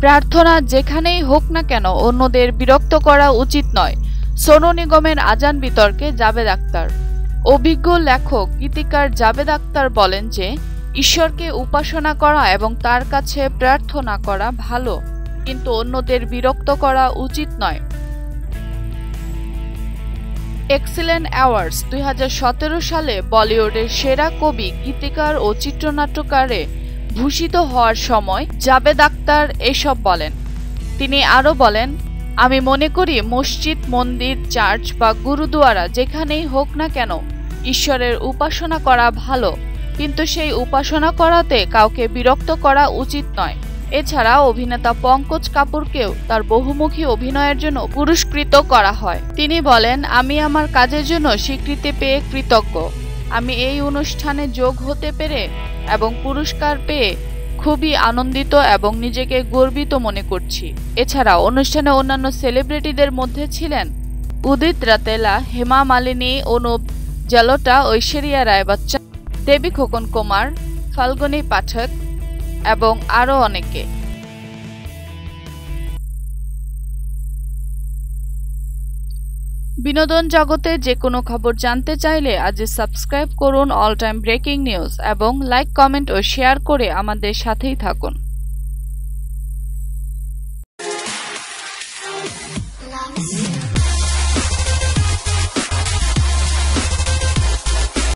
প্রার্থনা যেখানেই হোক না কেন, অন্যদের বিরক্ত করা উচিত নয়। সোনু নিগমের আজান বিতর্কে জাবেদ আক্তার। অভিজ্ঞ লেখক গীতিকার জাবেদ আক্তার বলেন যে, ঈশ্বরকে উপাসনা করা এবং তার কাছে প্রার্থনা করা ভালো, কিন্তু অন্যদের বিরক্ত করা উচিত নয়। এক্সিলেন্ট অ্যাওয়ার্ডস দুই হাজার সতেরো সালে বলিউডের সেরা কবি, গীতিকার ও চিত্রনাট্যকারে ভূষিত হওয়ার সময় জাবেদ আক্তার এসব বলেন। তিনি আরও বলেন, আমি মনে করি মসজিদ, মন্দির, চার্চ বা গুরুদুয়ারা যেখানেই হোক না কেন ঈশ্বরের উপাসনা করা ভালো, কিন্তু সেই উপাসনা করাতে কাউকে বিরক্ত করা উচিত নয়। এছাড়া অভিনেতা পঙ্কজ কাপুরকেও তার বহুমুখী অভিনয়ের জন্য পুরস্কৃত করা হয়। তিনি বলেন, আমি আমার কাজের জন্য স্বীকৃতি পেয়ে কৃতজ্ঞ। আমি এই অনুষ্ঠানে যোগ হতে পেরে এবং পুরস্কার পেয়ে খুবই আনন্দিত এবং নিজেকে গর্বিত মনে করছি। এছাড়া অনুষ্ঠানে অন্যান্য সেলিব্রিটিদের মধ্যে ছিলেন উদিত রাতেলা, হেমা মালিনী, অনুপ জলটা, ঐশ্বরিয়া রায় বচ্চন দেবী খোকন কুমার, ফাল্গুনী পাঠক এবং আরও অনেকে। বিনোদন জগতে যে কোনো খবর জানতে চাইলে আজ সাবস্ক্রাইব করুন অল টাইম ব্রেকিং নিউজ এবং লাইক, কমেন্ট ও শেয়ার করে আমাদের সাথেই থাকুন।